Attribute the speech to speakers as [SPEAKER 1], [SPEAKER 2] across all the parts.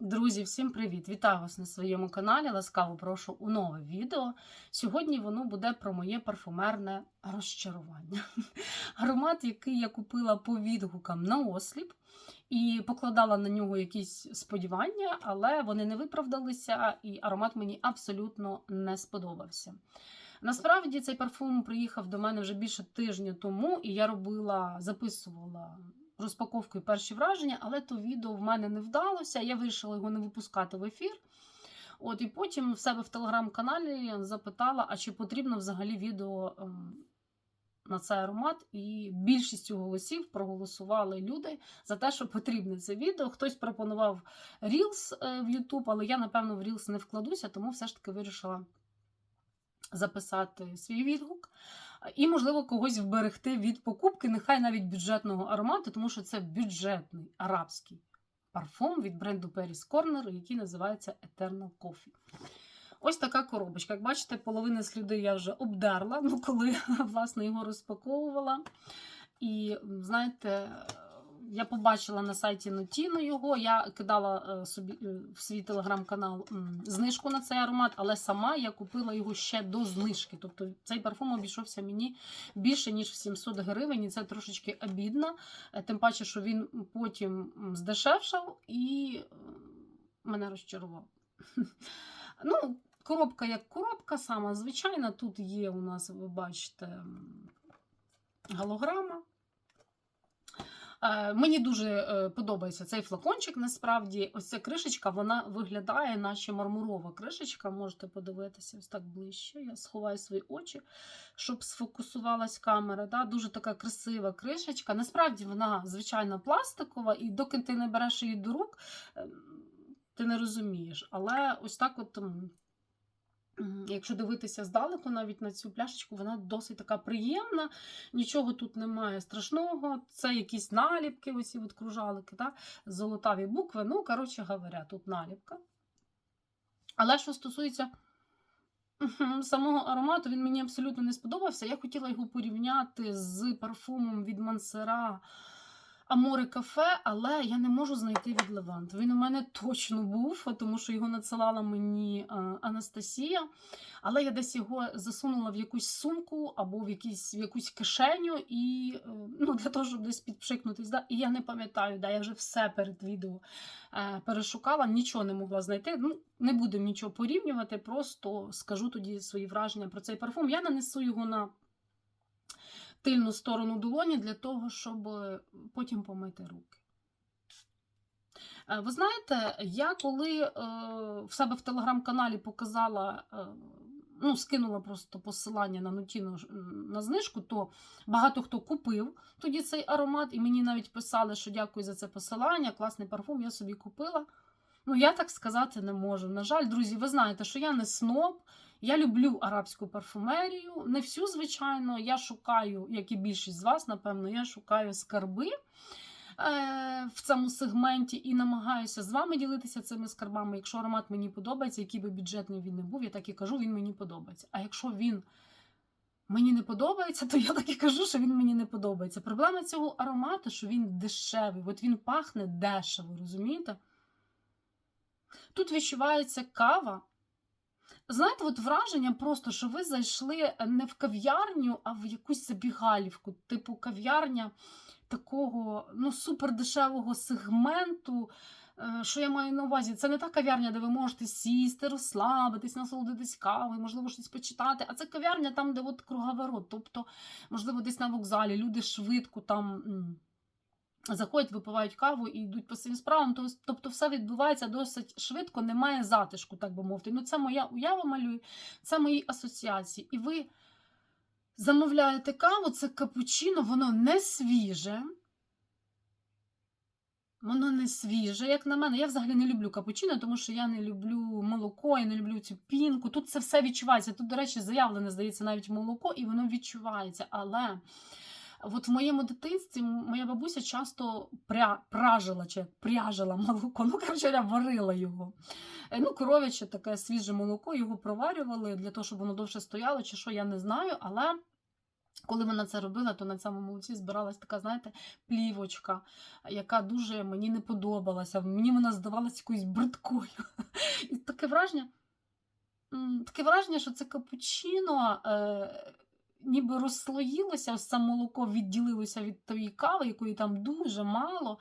[SPEAKER 1] Друзі, всім привіт! Вітаю вас на своєму каналі. Ласкаво прошу у нове відео. Сьогодні воно буде про моє парфумерне розчарування. Аромат, який я купила по відгукам на осліп і покладала на нього якісь сподівання, але вони не виправдалися, і аромат мені абсолютно не сподобався. Насправді цей парфум приїхав до мене вже більше тижня тому, і я робила, записувала розпаковкою перші враження, але то відео в мене не вдалося. Я вирішила його не випускати в ефір. От І потім в себе в телеграм-каналі запитала, а чи потрібно взагалі відео ем, на цей аромат. І більшістю голосів проголосували люди за те, що потрібне це відео. Хтось пропонував Reels е, в YouTube, але я, напевно, в Reels не вкладуся, тому все ж таки вирішила записати свій відгук. І, можливо, когось вберегти від покупки, нехай навіть бюджетного аромату, тому що це бюджетний арабський парфум від бренду Paris Corner, який називається Eternal Coffee. Ось така коробочка. Як бачите, половина сліди я вже обдерла, ну, коли власне його розпаковувала. І знаєте, я побачила на сайті Notino його. Я кидала е, собі е, в свій телеграм-канал знижку на цей аромат, але сама я купила його ще до знижки. Тобто цей парфум обійшовся мені більше, ніж в 700 гривень, і це трошечки обідно. Е, Тим паче, що він потім здешевшав і мене розчарував. Ну, коробка як коробка, сама звичайна. Тут є у нас, ви бачите, голограма. Е, Мені дуже е, подобається цей флакончик. Насправді, ось ця кришечка вона виглядає, наче мармурова кришечка. Можете подивитися ось так ближче. Я сховаю свої очі, щоб сфокусувалась камера. Да? Дуже така красива кришечка. Насправді вона звичайно пластикова, і доки ти не береш її до рук, е, ти не розумієш. Але ось так от. Якщо дивитися здалеку навіть на цю пляшечку, вона досить така приємна, нічого тут немає страшного. Це якісь наліпки, оці от кружалики, так? золотаві букви. Ну, коротше говоря, тут наліпка. Але що стосується самого аромату, він мені абсолютно не сподобався. Я хотіла його порівняти з парфумом від Мансера Аморе Кафе, але я не можу знайти від Левант. Він у мене точно був, тому що його надсилала мені е, Анастасія. Але я десь його засунула в якусь сумку або в, якісь, в якусь кишеню, і е, ну, для того, щоб десь підпшикнутись. Да? І я не пам'ятаю, да, я вже все перед відео е, перешукала, нічого не могла знайти. Ну, не будемо нічого порівнювати, просто скажу тоді свої враження про цей парфум. Я нанесу його на тильну сторону долоні для того, щоб потім помити руки. Е, Ви знаєте, я коли е, в себе в телеграм-каналі показала, е, ну, скинула просто посилання на Нутіну на знижку, то багато хто купив тоді цей аромат, і мені навіть писали, що дякую за це посилання, класний парфум, я собі купила. Ну, я так сказати не можу. На жаль, друзі, ви знаєте, що я не сноб. Я люблю арабську парфумерію. Не всю, звичайно. Я шукаю, як і більшість з вас, напевно, я шукаю скарби е, в цьому сегменті і намагаюся з вами ділитися цими скарбами. Якщо аромат мені подобається, який би бюджетний він не був, я так і кажу, він мені подобається. А якщо він мені не подобається, то я так і кажу, що він мені не подобається. Проблема цього аромату, що він дешевий, от він пахне дешево, розумієте? Тут відчувається кава. Знаєте, от враження просто, що ви зайшли не в кав'ярню, а в якусь забігалівку, типу кав'ярня такого ну, супердешевого сегменту. Е, Що я маю на увазі? Це не та кав'ярня, де ви можете сісти, розслабитись, насолодитись кавою, можливо, щось почитати. А це кав'ярня там, де от круговорот. Тобто, можливо, десь на вокзалі люди швидко там. Заходять, випивають каву і йдуть по своїм справам. Тобто все відбувається досить швидко, немає затишку, так би мовити. Ну, це моя уява малює, це мої асоціації. І ви замовляєте каву, це капучино, воно не свіже. Воно не свіже, як на мене. Я взагалі не люблю капучино, тому що я не люблю молоко, я не люблю цю пінку. Тут це все відчувається. Тут, до речі, заявлене, здається, навіть молоко, і воно відчувається. Але от в моєму дитинстві моя бабуся часто пря... пражила чи пряжила молоко. Ну, коротше, варила його. Е, Ну, коров'яче таке свіже молоко, його проварювали для того, щоб воно довше стояло, чи що, я не знаю, але. Коли вона це робила, то на цьому молоці збиралась така, знаєте, плівочка, яка дуже мені не подобалася. Мені вона здавалася якоюсь бридкою. І таке враження, таке враження, що це капучино е, ніби розслоїлося, все молоко відділилося від тої кави, якої там дуже мало.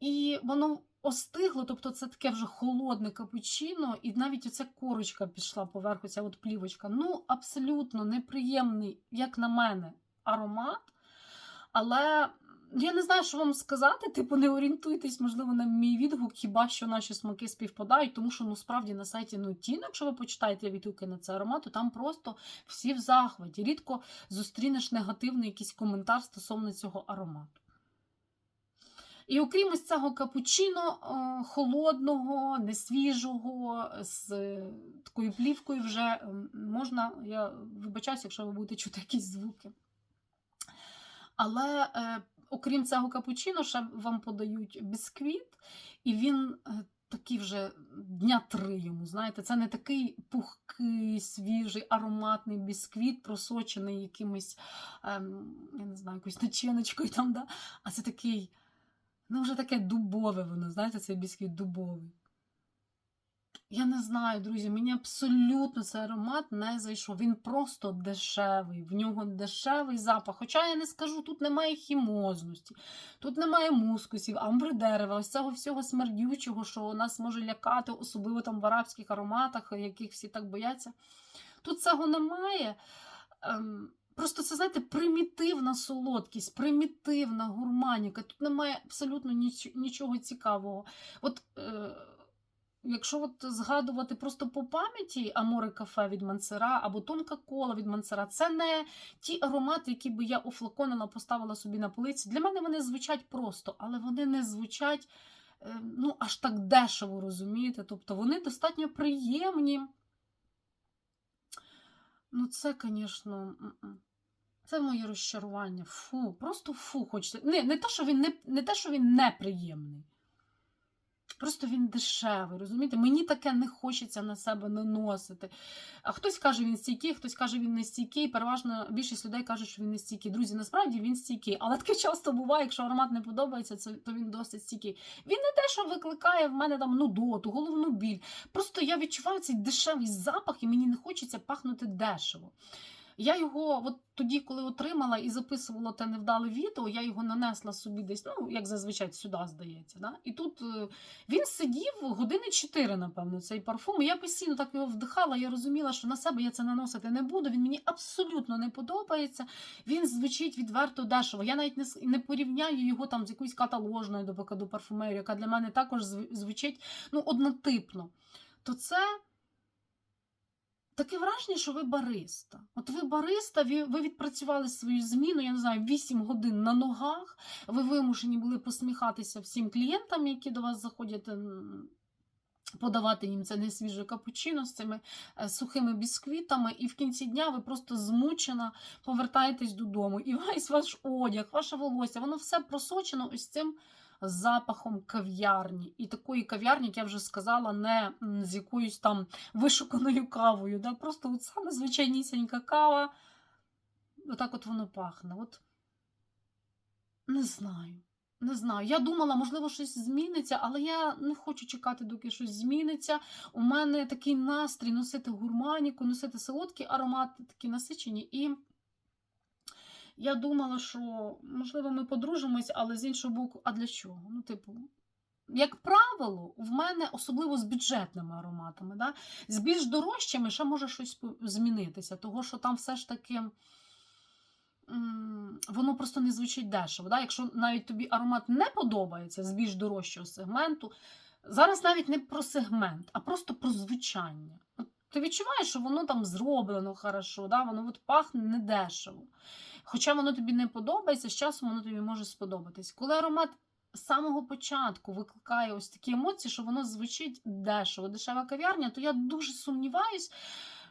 [SPEAKER 1] І воно остигло, тобто це таке вже холодне капучино, і навіть оця корочка пішла поверху, ця от плівочка. Ну, абсолютно неприємний, як на мене, аромат. Але я не знаю, що вам сказати. Типу, не орієнтуйтесь, можливо, на мій відгук, хіба що наші смаки співпадають, тому що ну справді на сайті Notino, якщо ви почитаєте відгуки на цей аромат, то там просто всі в захваті. Рідко зустрінеш негативний якийсь коментар стосовно цього аромату. І окрім ось цього капучино е, холодного, несвіжого, з е, такою плівкою вже можна, я вибачаюся, якщо ви будете чути якісь звуки. Але е, окрім цього капучино, ще вам подають бісквіт, і він е, такий вже дня три йому. Знаєте, це не такий пухкий, свіжий, ароматний бісквіт, просочений якимось, ем, я не знаю, якоюсь начиночкою там, да? а це такий. Ну, вже таке дубове воно, знаєте, цей бісквіт дубовий. Я не знаю, друзі, мені абсолютно цей аромат не зайшов. Він просто дешевий, в нього дешевий запах. Хоча я не скажу, тут немає хімозності, тут немає мускусів, амбри дерева, ось цього всього смердючого, що нас може лякати, особливо там в арабських ароматах, яких всі так бояться. Тут цього немає. Ем, Просто це, знаєте, примітивна солодкість, примітивна гурманіка. Тут немає абсолютно ніч, нічого цікавого. От е, якщо от згадувати просто по пам'яті Аморе кафе від Мансера або тонка кола від Мансера, це не ті аромати, які би я офлаконила, поставила собі на полиці. Для мене вони звучать просто, але вони не звучать е, ну, аж так дешево, розумієте? Тобто вони достатньо приємні. Ну, це, звісно, це моє розчарування. Фу, просто фу, хочеться. Не, не те, що він не, не те, що він неприємний. Просто він дешевий, розумієте? Мені таке не хочеться на себе наносити. А хтось каже, він стійкий, хтось каже, він не стійкий. Переважно більшість людей каже, що він не стійкий. Друзі, насправді він стійкий. Але таке часто буває, якщо аромат не подобається, то він досить стійкий. Він не те, що викликає в мене там нудоту, головну біль. Просто я відчуваю цей дешевий запах, і мені не хочеться пахнути дешево. Я його, от тоді, коли отримала і записувала те невдале відео, я його нанесла собі десь, ну, як зазвичай, сюди, здається. Да? І тут е, він сидів години 4, напевно, цей парфум. І я постійно так його вдихала, я розуміла, що на себе я це наносити не буду. Він мені абсолютно не подобається. Він звучить відверто дешево. Я навіть не, не порівняю його там з якоюсь каталожною, до прикладу, парфумерією, яка для мене також звучить ну, однотипно. То це. Таке враження, що ви бариста. От ви бариста, ви, ви відпрацювали свою зміну, я не знаю, 8 годин на ногах. Ви вимушені були посміхатися всім клієнтам, які до вас заходять, подавати їм це несвіже капучино з цими е, сухими бісквітами, і в кінці дня ви просто змучена повертаєтесь додому. І весь ваш одяг, ваше волосся, воно все просочено ось цим запахом кав'ярні. І такої кав'ярні, як я вже сказала, не з якоюсь там вишуканою кавою. Да? Просто от саме звичайнісінька кава. Отак от воно пахне. От не знаю. Не знаю. Я думала, можливо, щось зміниться, але я не хочу чекати, доки щось зміниться. У мене такий настрій носити гурманіку, носити солодкі аромати, такі насичені. І я думала, що можливо ми подружимось, але з іншого боку, а для чого? Ну, типу, як правило, в мене особливо з бюджетними ароматами, да? з більш дорожчими ще може щось змінитися, того що там все ж таки. Воно просто не звучить дешево. Да? Якщо навіть тобі аромат не подобається з більш дорожчого сегменту, зараз навіть не про сегмент, а просто про звучання. Ти відчуваєш, що воно там зроблено хорошо, да? воно от пахне недешево. Хоча воно тобі не подобається, з часом воно тобі може сподобатись. Коли аромат з самого початку викликає ось такі емоції, що воно звучить дешево, дешева кав'ярня, то я дуже сумніваюсь,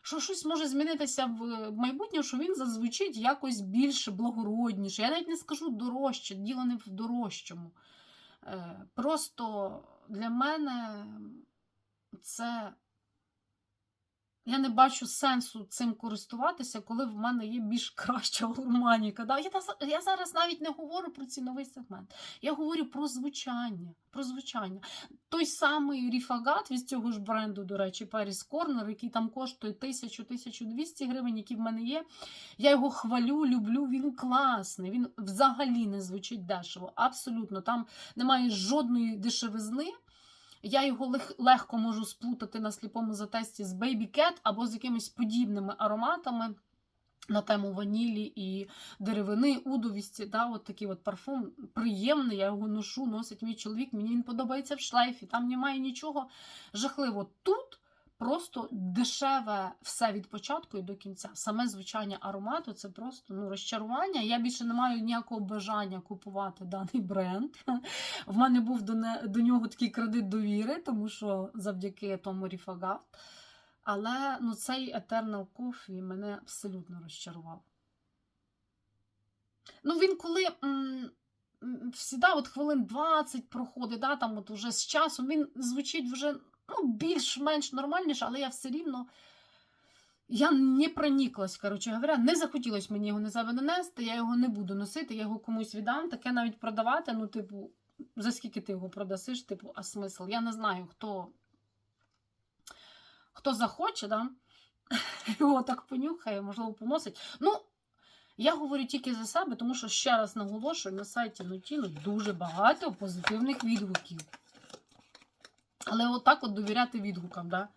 [SPEAKER 1] що щось може змінитися в майбутньому, що він зазвучить якось більш благородніше. Я навіть не скажу дорожче, діло не в дорожчому. Е, Просто для мене це я не бачу сенсу цим користуватися, коли в мене є більш краща гурманіка. Да? Я, я зараз навіть не говорю про ціновий сегмент. Я говорю про звучання. Про звучання. Той самий ріфагат від цього ж бренду, до речі, Paris Corner, який там коштує 1000-1200 гривень, який в мене є. Я його хвалю, люблю. Він класний. Він взагалі не звучить дешево. Абсолютно. Там немає жодної дешевизни. Я його лег- легко можу сплутати на сліпому затесті з Baby Cat або з якимись подібними ароматами на тему ванілі і деревини, удовісті. Да, от такий от парфум приємний, я його ношу, носить мій чоловік, мені він подобається в шлейфі, там немає нічого жахливого. Тут просто дешеве все від початку і до кінця. Саме звучання аромату це просто ну, розчарування. Я більше не маю ніякого бажання купувати даний бренд. В мене був до, не, до нього такий кредит довіри, тому що завдяки тому Ріфагат. Але ну, цей Eternal Coffee мене абсолютно розчарував. Ну, він коли м, всіда от хвилин 20 проходить, да, там от уже з часом, він звучить вже ну, більш-менш нормальніше, але я все рівно. Я не проніклась, коротше говоря, не захотілося мені його на нанести, я його не буду носити, я його комусь віддам, таке навіть продавати, ну, типу, за скільки ти його продасиш, типу, а смисл? Я не знаю, хто, хто захоче, да? його так понюхає, можливо, поносить. Ну, я говорю тільки за себе, тому що ще раз наголошую, на сайті Нутіно дуже багато позитивних відгуків. Але отак от довіряти відгукам, да?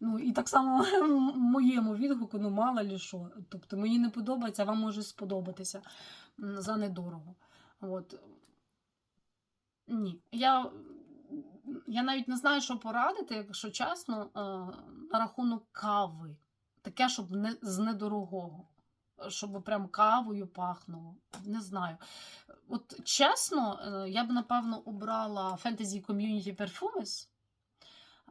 [SPEAKER 1] Ну, і так само моєму відгуку, ну мало лі що. Тобто мені не подобається, вам може сподобатися за недорого. От. Ні. Я, я навіть не знаю, що порадити, якщо чесно, е, на рахунок кави. Таке, щоб не з недорогого. Щоб прям кавою пахнуло. Не знаю. От чесно, е, я б напевно обрала Fantasy Community Perfumes.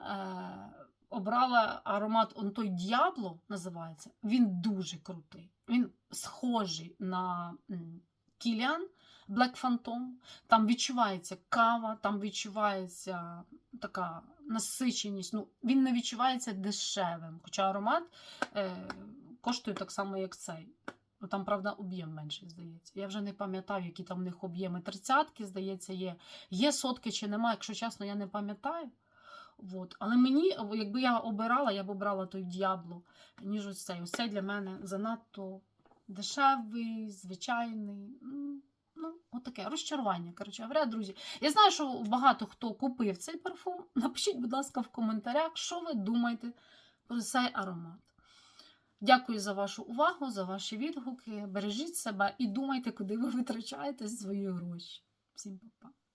[SPEAKER 1] Е, обрала аромат он той Діабло називається. Він дуже крутий. Він схожий на м, Кіліан Black Phantom. Там відчувається кава, там відчувається така насиченість. Ну, він не відчувається дешевим. Хоча аромат е, коштує так само, як цей. Ну, Там, правда, об'єм менший, здається. Я вже не пам'ятаю, які там в них об'єми. Тридцятки, здається, є. Є сотки чи немає, якщо чесно, я не пам'ятаю. От. Але мені, якби я обирала, я б обрала той діабло, ніж ось цей. Ось цей для мене занадто дешевий, звичайний. Ну, отаке розчарування. Коротше говоря, друзі. Я знаю, що багато хто купив цей парфум. Напишіть, будь ласка, в коментарях, що ви думаєте про цей аромат. Дякую за вашу увагу, за ваші відгуки. Бережіть себе і думайте, куди ви витрачаєте свої гроші. Всім па-па.